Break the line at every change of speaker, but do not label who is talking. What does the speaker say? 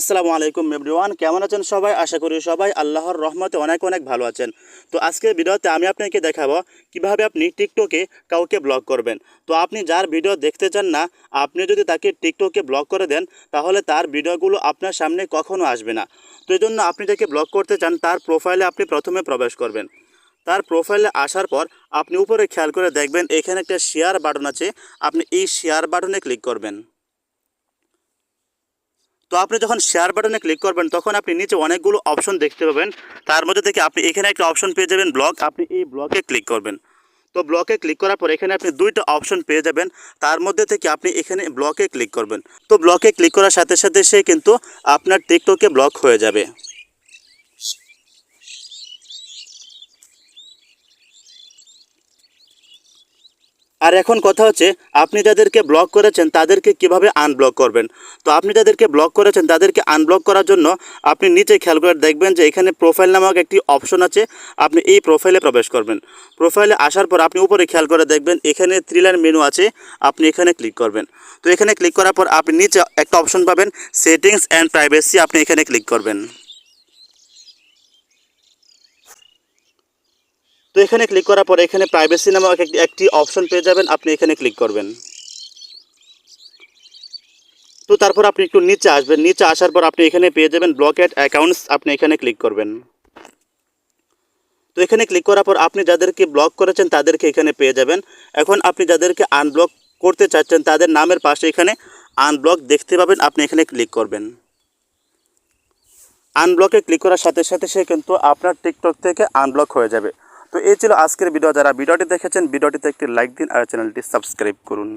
আসসালামু আলাইকুম এভরিওয়ান, কেমন আছেন সবাই? আশা করি সবাই আল্লাহর রহমতে অনেক অনেক ভালো আছেন। তো আজকের ভিডিওতে আমি আপনাকে দেখাবো কীভাবে আপনি টিকটকে কাউকে ব্লক করবেন। তো আপনি যার ভিডিও দেখতে চান না, আপনি যদি তাকে টিকটকে ব্লক করে দেন, তাহলে তার ভিডিওগুলো আপনার সামনে কখনো আসবে না। তো এই জন্য আপনি যাকে ব্লক করতে চান, তার প্রোফাইলে আপনি প্রথমে প্রবেশ করবেন। তার প্রোফাইলে আসার পর আপনি উপরে খেয়াল করে দেখবেন, এখানে একটা শেয়ার বাটন আছে। আপনি এই শেয়ার বাটনে ক্লিক করবেন। তো আপনি যখন শেয়ার বাটনে ক্লিক করবেন, তখন আপনি নিচে অনেকগুলো অপশন দেখতে পাবেন। তার মধ্যে থেকে আপনি এখানে একটা অপশন পেয়ে যাবেন ব্লক আপনি এই ব্লকে ক্লিক করবেন। তো ব্লকে ক্লিক করার পর এখানে আপনি দুইটা অপশন পেয়ে যাবেন। তার মধ্যে থেকে আপনি এখানে ব্লকে ক্লিক করবেন। তো ব্লকে ক্লিক করার সাথে সাথে সে কিন্তু আপনার টিকটকে ব্লক হয়ে যাবে। আর এখন কথা হচ্ছে, আপনি যাদেরকে ব্লক করেছেন, তাদেরকে কীভাবে আনব্লক করবেন? তো আপনি যাদেরকে ব্লক করেছেন, তাদেরকে আনব্লক করার জন্য আপনি নিচে খেয়াল করে দেখবেন যে এখানে প্রোফাইল নামক একটি অপশন আছে, আপনি এই প্রোফাইলে প্রবেশ করবেন। প্রোফাইলে আসার পর আপনি উপরে খেয়াল করে দেখবেন, এখানে থ্রি লাইন মেনু আছে, আপনি এখানে ক্লিক করবেন। তো এখানে ক্লিক করার পর আপনি নিচে একটা অপশন পাবেন সেটিংস অ্যান্ড প্রাইভেসি আপনি এখানে ক্লিক করবেন। এখানে ক্লিক করার পর এখানে প্রাইভেসি নামক একটি অপশন পেয়ে যাবেন, আপনি এখানে ক্লিক করবেন। তো তারপর আপনি একটু নিচে আসবেন। নিচে আসার পর আপনি এখানে পেয়ে যাবেন ব্লক ব্লকেড অ্যাকাউন্টস আপনি এখানে ক্লিক করবেন। তো এখানে ক্লিক করার পর আপনি যাদেরকে ব্লক করেছেন, তাদেরকে এখানে পেয়ে যাবেন। এখন আপনি যাদেরকে আনব্লক করতে চাচ্ছেন, তাদের নামের পাশে এখানে আনব্লক দেখতে পাবেন, আপনি এখানে ক্লিক করবেন। আনব্লকে ক্লিক করার সাথে সাথে সে কিন্তু আপনার টিকটক থেকে আনব্লক হয়ে যাবে। তো এই ছিল আজকের ভিডিও যারা ভিডিওটি দেখেছেন ভিডিওটিতে একটি লাইক দিন আর চ্যানেলটি সাবস্ক্রাইব করুন।